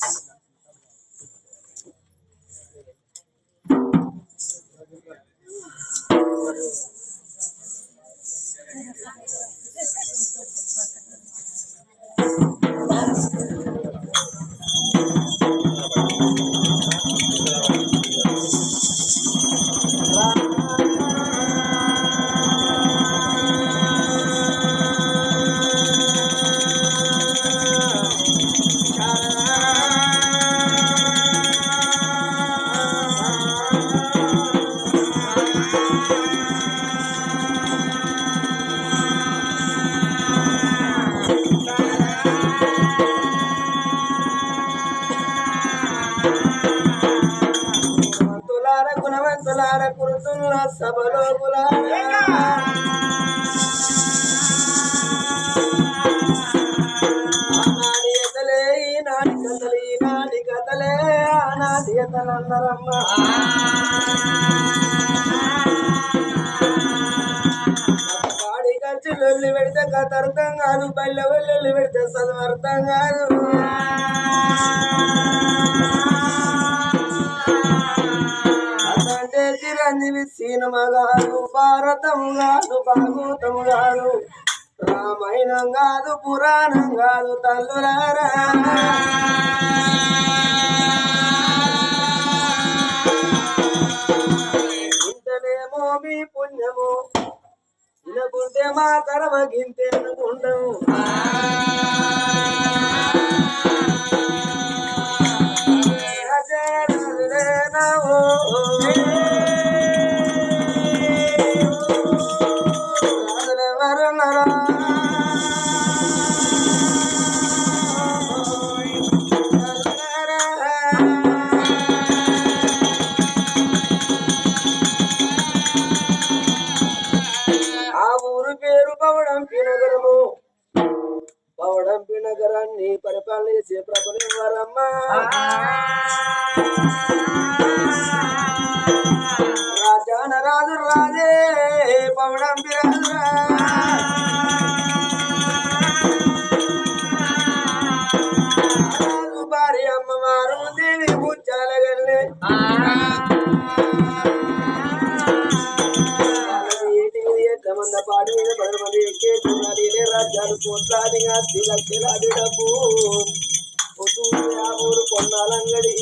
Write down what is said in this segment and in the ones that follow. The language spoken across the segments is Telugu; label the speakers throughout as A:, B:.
A: Thanks. ఆనాటి పాడి ఖర్చు లొల్లి పెడితే కథ అర్థం కాదు బయట లొల్లి పెడితే చదువు అర్థం కాదు. అంటే చిరంజీవి సినిమా కాదు భారతం కాదు భాగవతం కాదు. రామాయణం కాదు పురాణం కాదు తల్లులారా. ఇంతనేమో మీ పుణ్యము. వినకుంటే మా కర్మ గింతే అనుకుంటాము కోట్లాదిగా శ్రీ లక్షలాది డబ్బు పొద్దు ఆ ఊరు కొన్నాలంగడి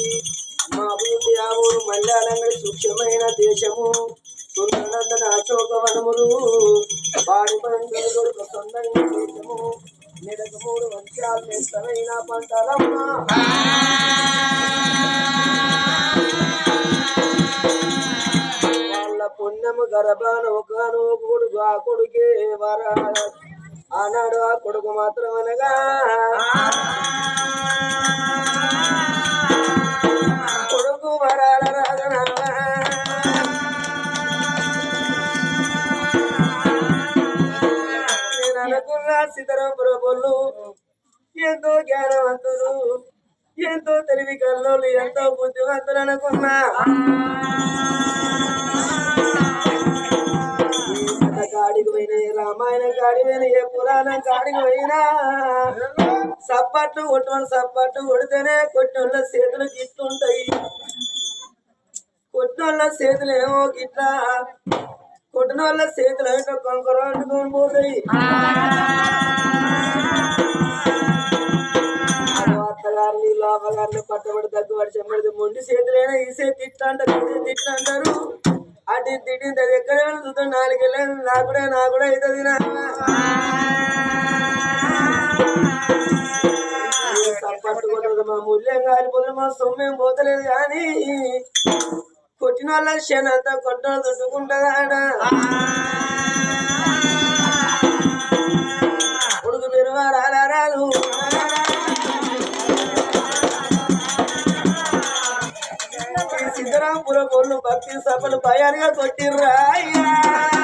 A: మా అభివృద్ధి ఆ ఊరు మల్యాలంగడి సూక్ష్మమైన దేశము. సుందరనందన అశోకవనములు పాడి పండుగ దొరక సొంతంగా దేశము నెలకు మూడు వంశాలు నిష్టమైన పంటలమ్మా. వాళ్ళ పుణ్యము గర్భాన ఒకను కొడుకు ఆ కొడుకే వర ఆనాడు ఆ కొడుకు మాత్రం అనగా కొడుకు వరాల రాజన నేను అనుకున్న సీతారాం ప్రభులు ఎంతో జ్ఞానవంతులు ఎంతో తెలివి కల్లోలు ఎంతో బుద్ధివంతులు అనుకున్నా. కాడికి పోయినా ఏ రామాయణం కాడి పోయినా ఏ పురాణం కాడికి పోయినా సప్పట్లు కొట్టుకొని సప్పట్లు కొడితేనే కొట్టినోళ్ళ చేతులు గిట్టుంటాయి కొట్టినోళ్ళ చేతులు ఏమో గిట్లా కొట్టిన వాళ్ళ చేతులు అయితే కొంకర అంటుకొని పోతాయి. అదో అత్తగారిని లోపగారిని పట్టబడి తగ్గుబడి చెమ్మడి మొండి చేతులైనా ఈ చేతి తిట్ట అంటారు ఈ చేతి తిట్ట అంటారు. అటు తిట్టింది అది ఎక్కడ చూద్దాం. నాలుగేళ్ళు నా కూడా నా కూడా అవుతుంది నా కొట్టదు మా మూల్యం కాలిపోతుంది మా సొమ్మేం పోతలేదు కానీ కొట్టిన వాళ్ళ క్షణ అంతా కొట్టడం దుట్టుకుంటుందా కొడుకు మీరు రాలా రాదు సిద్ధరాంపుర భక్తి సభలు భయాలుగా కొట్టిర్రా అయ్యా.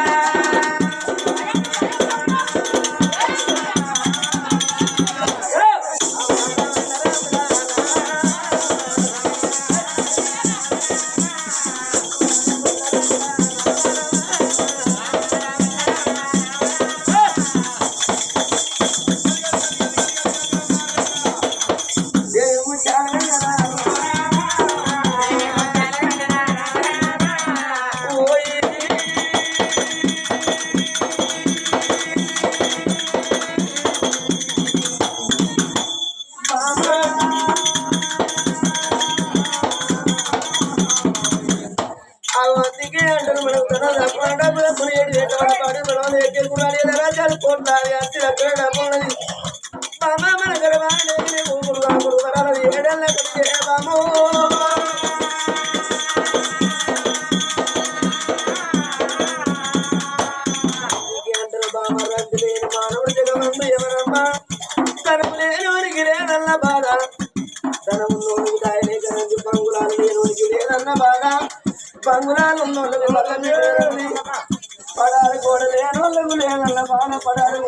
A: కొట్టాలి అత్తిన పేడ పోనది. బామ్మ మన గర్వాణి కూతురు కాకుడు వరాలది ఏడల్ల కలిగే బామ్మో బంగుళాలు ఉన్నోళ్ళకి బాధ. బంగుళాలు ఉన్నోళ్ళకి బాధ நல்ல வாழப்படாது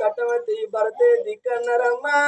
A: కట్టవతి భరతే దిక్కన్నరమ్మా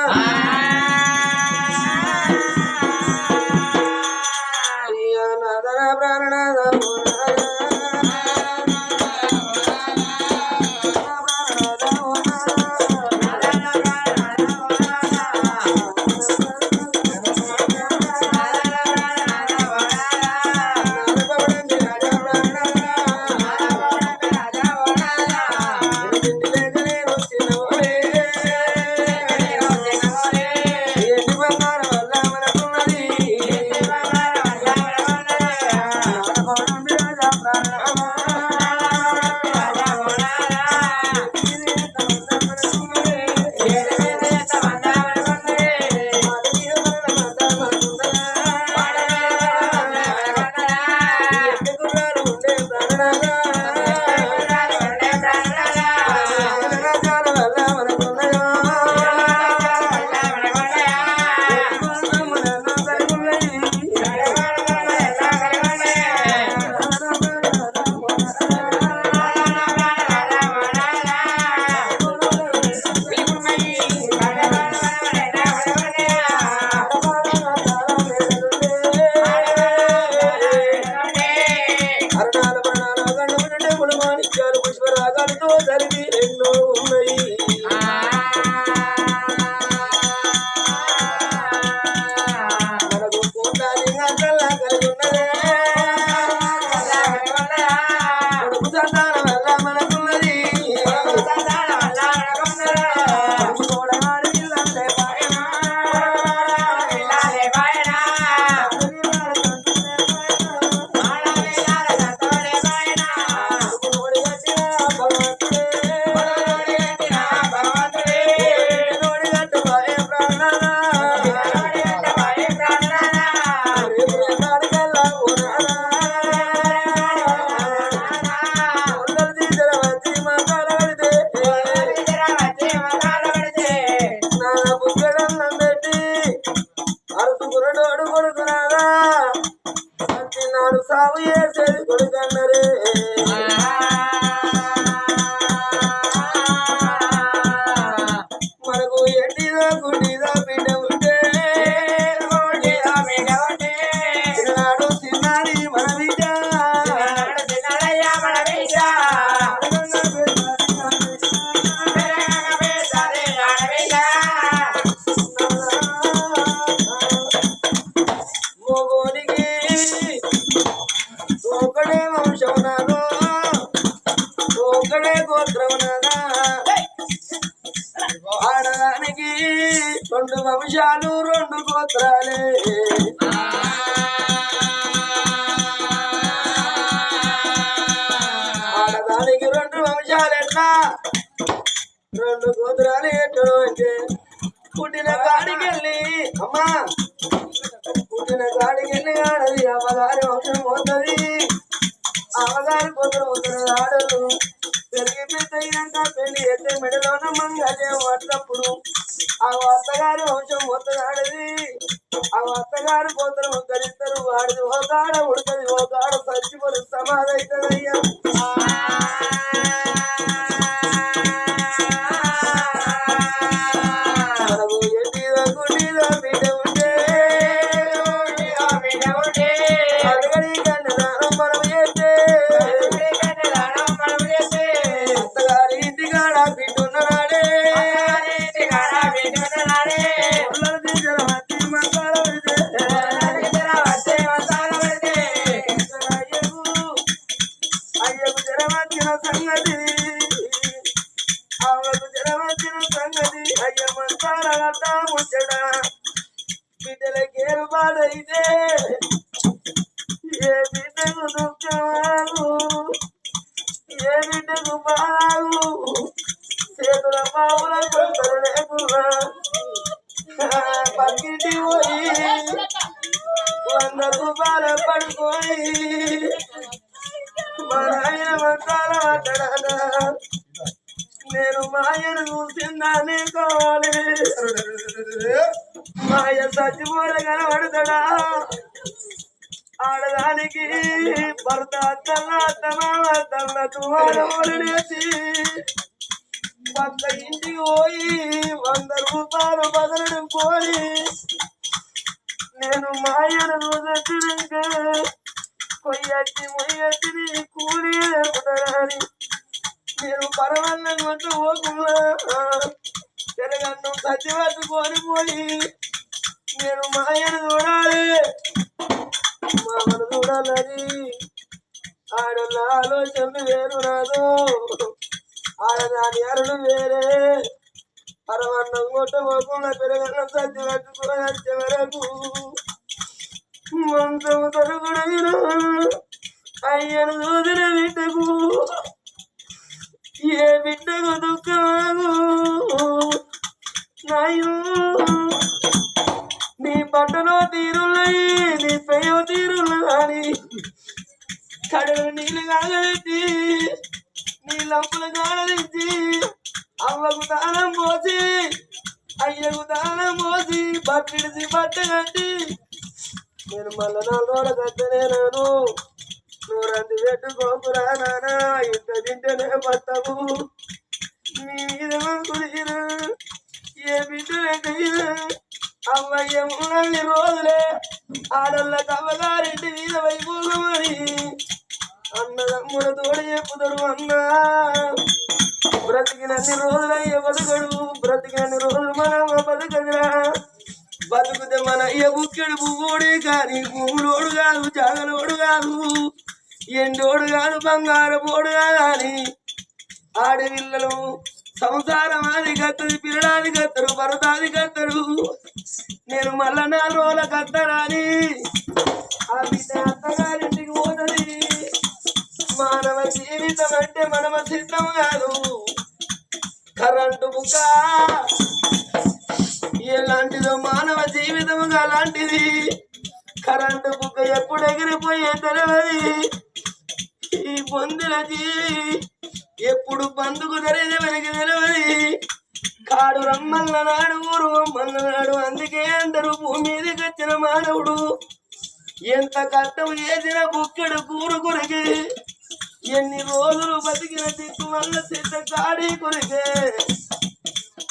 A: వంశాలు రెండు గోత్రాలే. ఆడదానికి రెండు వంశాలన్నా రెండు గోత్రాలు ఎట్టడం అంటే పుట్టిన కాడికెళ్ళి అమ్మా పుట్టిన కాడికెళ్ళి ఆడది అమ్మగారి వంశం పోతుంది. అమ్మగారి కూతురు ఆడదు. ఆడలు పెరిగి పెద్దయినాక పెళ్ళి అయితే మెడలోన మంగళం అట్లప్పుడు ఆ అత్తగారి వంశం మొత్తగాడది ఆ అత్తగారు పోతారు ఒకరిద్దరు వాడిది. ఒక ఆడ ఉడకది ఒక కాడ సచ్చిపోరు సమాధి వంద రూపాయలు పడుకొని మా నాయన మంతాల పడ్డాడా నేను మాయను చూసిందానే కావాలి మాయ సచ్చిపోల కనబడతాడా? ఆడదానికి భర్త అత్తల్ల అత్తమా అత్తమ్మ తువాడేసి పక్క నేను మాయను కొయ్యి కొయ్యచ్చి మొయ్యచ్చి కూలి లేకుతారని మీరు పరవన్నం కొంటూ పోకుండా తెలంగాణ సత్య పట్టుకొని పోయి నేను మాయను చూడాలి. మామను చూడాలని ఆడల ఆలోచనలు వేరు రాదు. ఆడదాని అరుడు వేరే. పరవన్నం కొట్ట పోకుండా పెరగన్న సత్య పట్టుకొని వచ్చే వరకు మంత్రము తరుగుడైన అయ్యను చూసిన బిడ్డకు ఏ బిడ్డకు దుఃఖమాగు నాయను నీ బట్టలో తీరున్నాయి నీ పెయ్యో తీరున్నాయి కడలు నీళ్ళు కాగబెట్టి నీ లంపులు కాడలించి అవ్వకు దానం పోసి అయ్యకు దానం పోసి బట్టిడిసి బట్ట కట్టి నేను మళ్ళా నాలుగు రోజుల కట్టనే నాను నువ్వు రంది పెట్టుకోకురా నానా ఇంత తింటేనే పట్టవు నీ మీద కుదిరిన ఏ బిడ్డలకైనా అమ్మయ్య ఉన్నన్ని రోజులే ఆడళ్ళ కవ్వగారింటి మీద వైభోగమని అన్నదమ్ముల తోడు చెప్పుతాడు అన్నా బ్రతికినన్ని రోజులయ్య బతుకడు బ్రతికినన్ని రోజులు మనం బతకదురా బతుకుతే మన అయ్య బుక్కెడు పువ్వుడే కానీ పువ్వులోడు కాదు జాగలోడు కాదు. ఎండోడు కాదు బంగారు పోడు కాదని ఆడపిల్లలు సంసారం అది కత్తది పిల్లడాది కత్తరు భరతాది కత్తరు. నేను మళ్ళా నాలుగు రోజుల కత్తరాని. ఆ బిడ్డ అత్తగారింటికి పోతుంది. మానవ జీవితం అంటే మనమ సిద్ధం కాదు. కరెంటు బుక్క. జీవితం కరెంటు బుక్క ఎప్పుడు ఎగిరిపోయే తెలియదు ఈ పొందిన జీవి ఎప్పుడు బందుకు జరిగిన మనకి తెలియదు కాడు రమ్మల్ల నాడు ఊరు మల్ల నాడు అందుకే అందరూ భూమి మీదకి వచ్చిన మానవుడు. ఎంత కష్టం చేసిన బుక్కెడు కూరు కొరికే ఎన్ని రోజులు బతికిన దిక్కు వల్ల సిద్ధ కాడి కొరికే.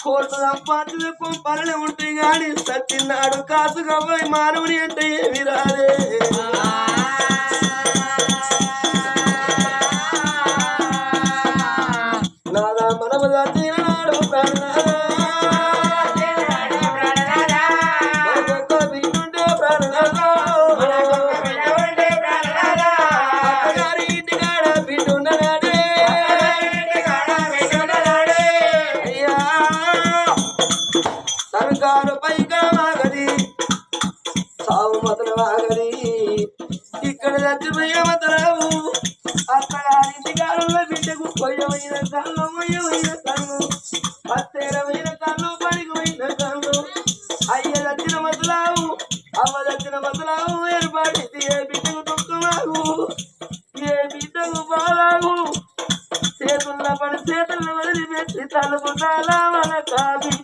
A: కోర్టు సంపాదించే పనులు ఉంటాయి కానీ సత్యనాడు కాసు కవ్వై మానవుని అంటే ఏమి రాదే చేతుల్లో వదిలిపెట్టి మన కాబిడ్డా